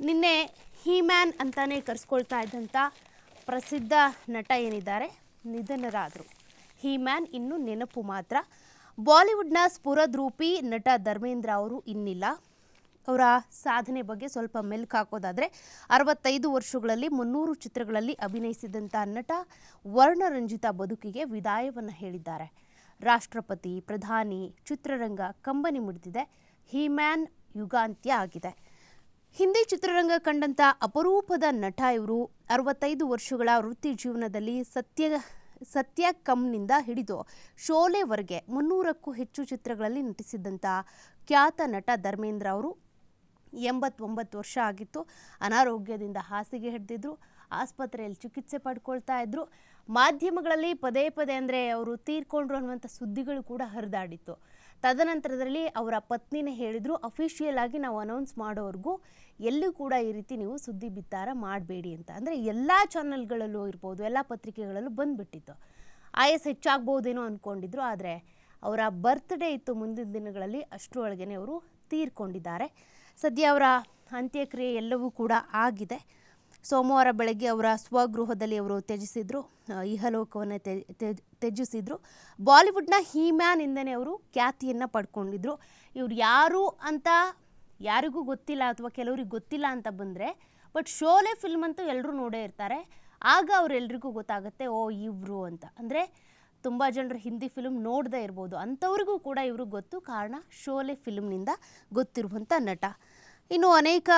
ನಿನ್ನೆ ಹೀಮ್ಯಾನ್ ಅಂತಾನೆ ಕರೆಸ್ಕೊಳ್ತಾ ಇದ್ದಂಥ ಪ್ರಸಿದ್ಧ ನಟ ಏನಿದ್ದಾರೆ? ನಿಧನರಾದರು. ಹೀಮ್ಯಾನ್ ಇನ್ನು ನೆನಪು ಮಾತ್ರ. ಬಾಲಿವುಡ್ನ ಸ್ಫುರದ್ರೂಪಿ ನಟ ಧರ್ಮೇಂದ್ರ ಅವರು ಇನ್ನಿಲ್ಲ. ಅವರ ಸಾಧನೆ ಬಗ್ಗೆ ಸ್ವಲ್ಪ ಮೆಲ್ಕು ಹಾಕೋದಾದರೆ, ಅರವತ್ತೈದು ವರ್ಷಗಳಲ್ಲಿ ಮುನ್ನೂರು ಚಿತ್ರಗಳಲ್ಲಿ ಅಭಿನಯಿಸಿದಂಥ ನಟ ವರ್ಣರಂಜಿತ ಬದುಕಿಗೆ ವಿದಾಯವನ್ನು ಹೇಳಿದ್ದಾರೆ. ರಾಷ್ಟ್ರಪತಿ, ಪ್ರಧಾನಿ, ಚಿತ್ರರಂಗ ಕಂಬನಿ ಮಿಡಿದಿದೆ. ಹೀಮ್ಯಾನ್ ಯುಗಾಂತ್ಯ ಆಗಿದೆ. ಹಿಂದಿ ಚಿತ್ರರಂಗ ಕಂಡಂಥ ಅಪರೂಪದ ನಟ ಇವರು ಅರವತ್ತೈದು ವರ್ಷಗಳ ವೃತ್ತಿ ಜೀವನದಲ್ಲಿ ಸತ್ಯ ಸತ್ಯ ಕಮ್ನಿಂದ ಹಿಡಿದು ಶೋಲೆವರೆಗೆ ಮುನ್ನೂರಕ್ಕೂ ಹೆಚ್ಚು ಚಿತ್ರಗಳಲ್ಲಿ ನಟಿಸಿದ್ದಂಥ ಖ್ಯಾತ ನಟ ಧರ್ಮೇಂದ್ರ ಅವರು ಎಂಬತ್ತೊಂಬತ್ತು ವರ್ಷ ಆಗಿತ್ತು. ಅನಾರೋಗ್ಯದಿಂದ ಹಾಸಿಗೆ ಹಿಡಿದಿದ್ರು, ಆಸ್ಪತ್ರೆಯಲ್ಲಿ ಚಿಕಿತ್ಸೆ ಪಡ್ಕೊಳ್ತಾ ಇದ್ರು. ಮಾಧ್ಯಮಗಳಲ್ಲಿ ಪದೇ ಪದೇ ಅಂದರೆ ಅವರು ತೀರ್ಕೊಂಡ್ರು ಅನ್ನುವಂಥ ಸುದ್ದಿಗಳು ಕೂಡ ಹರಿದಾಡಿತ್ತು. ತದನಂತರದಲ್ಲಿ ಅವರ ಪತ್ನಿನೇ ಹೇಳಿದ್ರು ಅಫಿಷಿಯಲ್ ಆಗಿ ನಾವು ಅನೌನ್ಸ್ ಮಾಡೋವರೆಗೂ ಎಲ್ಲೂ ಕೂಡ ಈ ರೀತಿ ನೀವು ಸುದ್ದಿ ಬಿತ್ತಾರ ಮಾಡಬೇಡಿ ಅಂತ. ಅಂದರೆ ಎಲ್ಲ ಚಾನೆಲ್ಗಳಲ್ಲೂ ಇರ್ಬೋದು, ಎಲ್ಲ ಪತ್ರಿಕೆಗಳಲ್ಲೂ ಬಂದ್ಬಿಟ್ಟಿತ್ತು. ಆಯಸ್ ಹೆಚ್ಚಾಗ್ಬೋದೇನೋ ಅಂದ್ಕೊಂಡಿದ್ರು ಆದರೆ ಅವರ ಬರ್ತ್ಡೇ ಇತ್ತು ಮುಂದಿನ ದಿನಗಳಲ್ಲಿ ಅಷ್ಟರೊಳಗನೆ ಅವರು ತೀರ್ಕೊಂಡಿದ್ದಾರೆ. ಸದ್ಯ ಅವರ ಅಂತ್ಯಕ್ರಿಯೆ ಎಲ್ಲವೂ ಕೂಡ ಆಗಿದೆ. ಸೋಮವಾರ ಬೆಳಗ್ಗೆ ಅವರ ಸ್ವಗೃಹದಲ್ಲಿ ಅವರು ತ್ಯಜಿಸಿದ್ರು. ಇಹಲೋಕವನ್ನು ತ್ಯ- ತ್ಯ- ತ್ಯಜಿಸಿದ್ರು. ಬಾಲಿವುಡ್ನ ಹೀಮ್ಯಾನ್ ಇಂದನೇ ಅವರು ಖ್ಯಾತಿಯನ್ನು ಪಡ್ಕೊಂಡಿದ್ರು. ಇವ್ರು ಯಾರು ಅಂತ ಯಾರಿಗೂ ಗೊತ್ತಿಲ್ಲ ಅಥವಾ ಕೆಲವ್ರಿಗೆ ಗೊತ್ತಿಲ್ಲ ಅಂತ ಬಂದರೆ, ಬಟ್ ಶೋಲೆ ಫಿಲ್ಮ್ ಅಂತೂ ಎಲ್ಲರೂ ನೋಡೇ ಇರ್ತಾರೆ. ಆಗ ಅವರೆಲ್ರಿಗೂ ಗೊತ್ತಾಗುತ್ತೆ, ಓ, ಇವರು ಅಂತ. ಅಂದರೆ ತುಂಬ ಜನರು ಹಿಂದಿ ಫಿಲ್ಮ್ ನೋಡದೇ ಇರ್ಬೋದು. ಅಂಥವ್ರಿಗೂ ಕೂಡ ಇವರು ಗೊತ್ತು. ಕಾರಣ ಶೋಲೆ ಫಿಲ್ಮ್ನಿಂದ ಗೊತ್ತಿರುವಂಥ ನಟ. ಇನ್ನು ಅನೇಕ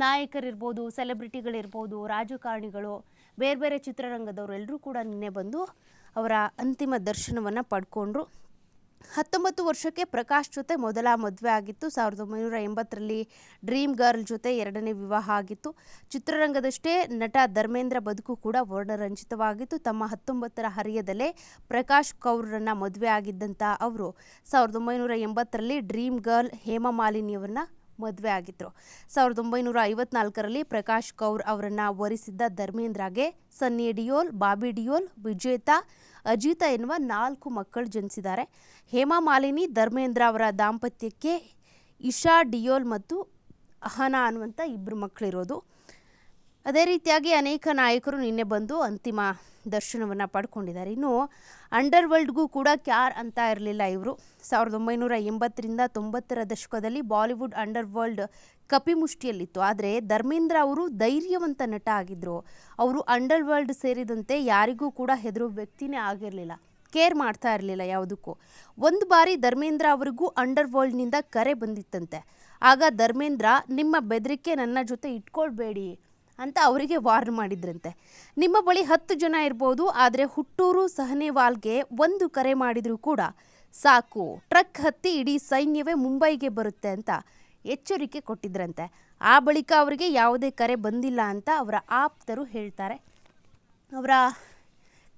ನಾಯಕರಿರ್ಬೋದು ಸೆಲೆಬ್ರಿಟಿಗಳಿರ್ಬೋದು ರಾಜಕಾರಣಿಗಳು, ಬೇರೆ ಬೇರೆ ಚಿತ್ರರಂಗದವರು ಎಲ್ಲರೂ ಕೂಡ ನಿನ್ನೆ ಬಂದು ಅವರ ಅಂತಿಮ ದರ್ಶನವನ್ನು ಪಡ್ಕೊಂಡ್ರು. ಹತ್ತೊಂಬತ್ತು ವರ್ಷಕ್ಕೆ ಪ್ರಕಾಶ್ ಜೊತೆ ಮೊದಲ ಮದುವೆ ಆಗಿತ್ತು. ಸಾವಿರದ ಒಂಬೈನೂರ ಎಂಬತ್ತರಲ್ಲಿ ಡ್ರೀಮ್ ಗರ್ಲ್ ಜೊತೆ ಎರಡನೇ ವಿವಾಹ ಆಗಿತ್ತು. ಚಿತ್ರರಂಗದಷ್ಟೇ ನಟ ಧರ್ಮೇಂದ್ರ ಬದುಕು ಕೂಡ ವರ್ಣರಂಜಿತವಾಗಿತ್ತು. ತಮ್ಮ ಹತ್ತೊಂಬತ್ತರ ಹರಿಯದಲ್ಲೇ ಪ್ರಕಾಶ್ ಕೌರ್ರನ್ನ ಮದುವೆ ಆಗಿದ್ದಂಥ ಅವರು ಸಾವಿರದ ಒಂಬೈನೂರ ಎಂಬತ್ತರಲ್ಲಿ ಡ್ರೀಮ್ ಗರ್ಲ್ ಹೇಮಾ ಮಾಲಿನಿಯವರನ್ನ ಮದುವೆ ಆಗಿದ್ರು. ಸಾವಿರದ ಒಂಬೈನೂರ ಐವತ್ನಾಲ್ಕರಲ್ಲಿ ಪ್ರಕಾಶ್ ಕೌರ್ ಅವರನ್ನು ವರಿಸಿದ್ದ ಧರ್ಮೇಂದ್ರಗೆ ಸನ್ನಿ ಡಿಯೋಲ್, ಬಾಬಿ ಡಿಯೋಲ್, ವಿಜೇತ, ಅಜಿತ ಎನ್ನುವ ನಾಲ್ಕು ಮಕ್ಕಳು ಜನಿಸಿದ್ದಾರೆ. ಹೇಮಾ ಮಾಲಿನಿ, ಧರ್ಮೇಂದ್ರ ಅವರ ದಾಂಪತ್ಯಕ್ಕೆ ಇಶಾ ಡಿಯೋಲ್ ಮತ್ತು ಅಹನಾ ಅನ್ನುವಂಥ ಇಬ್ಬರು ಮಕ್ಕಳಿರೋದು. ಅದೇ ರೀತಿಯಾಗಿ ಅನೇಕ ನಾಯಕರು ನಿನ್ನೆ ಬಂದು ಅಂತಿಮ ದರ್ಶನವನ್ನು ಪಡ್ಕೊಂಡಿದ್ದಾರೆ. ಇನ್ನು ಅಂಡರ್ ವರ್ಲ್ಡ್ಗೂ ಕೂಡ ಕ್ಯಾರ್ ಅಂತ ಇರಲಿಲ್ಲ ಇವರು. ಸಾವಿರದ ಒಂಬೈನೂರ ಎಂಬತ್ತರಿಂದ ತೊಂಬತ್ತರ ದಶಕದಲ್ಲಿ ಬಾಲಿವುಡ್ ಅಂಡರ್ ವರ್ಲ್ಡ್ ಕಪಿಮುಷ್ಟಿಯಲ್ಲಿತ್ತು ಆದರೆ ಧರ್ಮೇಂದ್ರ ಅವರು ಧೈರ್ಯವಂತ ನಟ ಆಗಿದ್ದರು ಅವರು ಅಂಡರ್ ವರ್ಲ್ಡ್ ಸೇರಿದಂತೆ ಯಾರಿಗೂ ಕೂಡ ಹೆದರೋ ವ್ಯಕ್ತಿನೇ ಆಗಿರಲಿಲ್ಲ. ಕೇರ್ ಮಾಡ್ತಾ ಇರಲಿಲ್ಲ ಯಾವುದಕ್ಕೂ. ಒಂದು ಬಾರಿ ಧರ್ಮೇಂದ್ರ ಅವರಿಗೂ ಅಂಡರ್ ವರ್ಲ್ಡ್ನಿಂದ ಕರೆ ಬಂದಿತ್ತಂತೆ. ಆಗ ಧರ್ಮೇಂದ್ರ, ನಿಮ್ಮ ಬೆದರಿಕೆ ನನ್ನ ಜೊತೆ ಇಟ್ಕೊಳ್ಬೇಡಿ. ಅಂತ ಅವರಿಗೆ ವಾರ್ನ್ ಮಾಡಿದ್ರಂತೆ. ನಿಮ್ಮ ಬಳಿ ಹತ್ತು ಜನ ಇರ್ಬೋದು, ಆದರೆ ಹುಟ್ಟೂರು ಸಹನೆವಾಲ್ಗೆ ಒಂದು ಕರೆ ಮಾಡಿದರೂ ಕೂಡ ಸಾಕು. ಟ್ರಕ್ ಹತ್ತಿ ಇಡೀ ಸೈನ್ಯವೇ ಮುಂಬೈಗೆ ಬರುತ್ತೆ ಅಂತ ಎಚ್ಚರಿಕೆ ಕೊಟ್ಟಿದ್ರಂತೆ. ಆ ಬಳಿಕ ಅವರಿಗೆ ಯಾವುದೇ ಕರೆ ಬಂದಿಲ್ಲ ಅಂತ ಅವರ ಆಪ್ತರು ಹೇಳ್ತಾರೆ. ಅವರ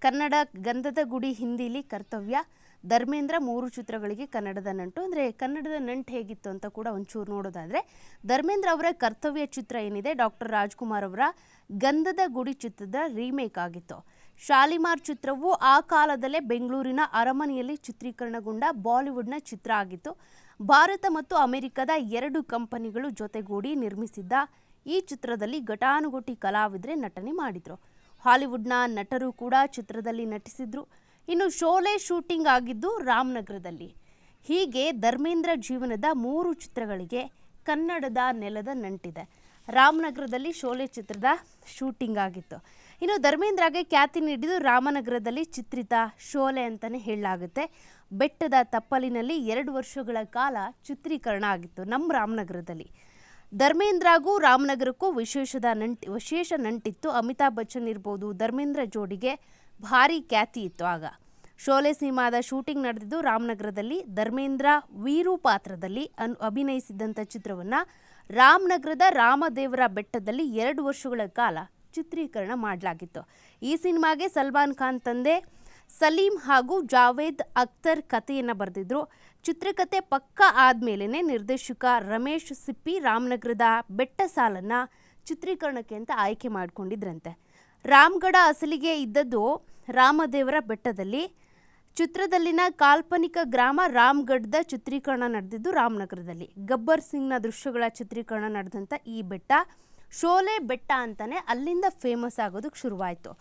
ಕನ್ನಡ ಗಂಧದ ಗುಡಿ ಹಿಂದಿಲಿ ಕರ್ತವ್ಯ. ಧರ್ಮೇಂದ್ರ ಮೂರು ಚಿತ್ರಗಳಿಗೆ ಕನ್ನಡದ ನಂಟು. ಅಂದರೆ ಕನ್ನಡದ ನಂಟು ಹೇಗಿತ್ತು ಅಂತ ಕೂಡ ಒಂಚೂರು ನೋಡೋದಾದರೆ, ಧರ್ಮೇಂದ್ರ ಅವರ ಕರ್ತವ್ಯ ಚಿತ್ರ ಏನಿದೆ, ಡಾಕ್ಟರ್ ರಾಜ್ಕುಮಾರ್ ಅವರ ಗಂಧದ ಗುಡಿ ಚಿತ್ರದ ರೀಮೇಕ್ ಆಗಿತ್ತು. ಶಾಲಿಮಾರ್ ಚಿತ್ರವು ಆ ಕಾಲದಲ್ಲೇ ಬೆಂಗಳೂರಿನ ಅರಮನೆಯಲ್ಲಿ ಚಿತ್ರೀಕರಣಗೊಂಡ ಬಾಲಿವುಡ್ನ ಚಿತ್ರ ಆಗಿತ್ತು. ಭಾರತ ಮತ್ತು ಅಮೆರಿಕದ ಎರಡು ಕಂಪನಿಗಳು ಜೊತೆಗೂಡಿ ನಿರ್ಮಿಸಿದ್ದ ಈ ಚಿತ್ರದಲ್ಲಿ ಘಟಾನುಘಟಿ ಕಲಾವಿದರೆ ನಟನೆ ಮಾಡಿದರು. ಹಾಲಿವುಡ್ನ ನಟರು ಕೂಡ ಚಿತ್ರದಲ್ಲಿ ನಟಿಸಿದ್ರು. ಇನ್ನು ಶೋಲೆ ಶೂಟಿಂಗ್ ಆಗಿದ್ದು ರಾಮನಗರದಲ್ಲಿ. ಹೀಗೆ ಧರ್ಮೇಂದ್ರ ಜೀವನದ ಮೂರು ಚಿತ್ರಗಳಿಗೆ ಕನ್ನಡದ ನೆಲದ ನಂಟಿದೆ. ರಾಮನಗರದಲ್ಲಿ ಶೋಲೆ ಚಿತ್ರದ ಶೂಟಿಂಗ್ ಆಗಿತ್ತು. ಇನ್ನು ಧರ್ಮೇಂದ್ರಗೆ ಖ್ಯಾತಿ ನೀಡಿದ್ದು ರಾಮನಗರದಲ್ಲಿ ಚಿತ್ರಿತ ಶೋಲೆ ಅಂತಲೇ ಹೇಳಲಾಗುತ್ತೆ. ಬೆಟ್ಟದ ತಪ್ಪಲಿನಲ್ಲಿ ಎರಡು ವರ್ಷಗಳ ಕಾಲ ಚಿತ್ರೀಕರಣ ಆಗಿತ್ತು ನಮ್ಮ ರಾಮನಗರದಲ್ಲಿ. ಧರ್ಮೇಂದ್ರಗೂ ರಾಮನಗರಕ್ಕೂ ವಿಶೇಷದ ನಂಟಿ, ವಿಶೇಷ ನಂಟಿತ್ತು. ಅಮಿತಾಬ್ ಬಚ್ಚನ್ ಇರ್ಬೋದು ಧರ್ಮೇಂದ್ರ ಜೋಡಿಗೆ ಭಾರಿ ಖ್ಯಾತಿ ಇತ್ತು ಆಗ. ಶೋಲೆ ಸಿನಿಮಾದ ಶೂಟಿಂಗ್ ನಡೆದಿದ್ದು ರಾಮನಗರದಲ್ಲಿ. ಧರ್ಮೇಂದ್ರ ವೀರು ಪಾತ್ರದಲ್ಲಿ ಅನ್ ಅಭಿನಯಿಸಿದ್ದಂಥ ಚಿತ್ರವನ್ನು ರಾಮನಗರದ ರಾಮದೇವರ ಬೆಟ್ಟದಲ್ಲಿ ಎರಡು ವರ್ಷಗಳ ಕಾಲ ಚಿತ್ರೀಕರಣ ಮಾಡಲಾಗಿತ್ತು. ಈ ಸಿನಿಮಾಗೆ ಸಲ್ಮಾನ್ ಖಾನ್ ತಂದೆ ಸಲೀಂ ಹಾಗೂ ಜಾವೇದ್ ಅಖ್ತರ್ ಕಥೆಯನ್ನು ಬರೆದಿದ್ರು. ಚಿತ್ರಕಥೆ ಪಕ್ಕ ಆದಮೇಲೆ ನಿರ್ದೇಶಕ ರಮೇಶ್ ಸಿಪ್ಪಿ ರಾಮನಗರದ ಬೆಟ್ಟ ಸಾಲನ್ನು ಚಿತ್ರೀಕರಣಕ್ಕೆ ಅಂತ ಆಯ್ಕೆ ಮಾಡಿಕೊಂಡಿದ್ರಂತೆ. ರಾಮ್ಗಢ ಅಸಲಿಗೆ ಇದ್ದದ್ದು ರಾಮದೇವರ ಬೆಟ್ಟದಲ್ಲಿ. ಚಿತ್ರದಲ್ಲಿನ ಕಾಲ್ಪನಿಕ ಗ್ರಾಮ ರಾಮ್ಗಢದ ಚಿತ್ರೀಕರಣ ನಡೆದಿದ್ದು ರಾಮನಗರದಲ್ಲಿ. ಗಬ್ಬರ್ ಸಿಂಗ್ನ ದೃಶ್ಯಗಳ ಚಿತ್ರೀಕರಣ ನಡೆದಂಥ ಈ ಬೆಟ್ಟ. ಶೋಲೆ ಬೆಟ್ಟ ಅಂತಲೇ ಅಲ್ಲಿಂದ ಫೇಮಸ್ ಆಗೋದಕ್ಕೆ ಶುರುವಾಯಿತು.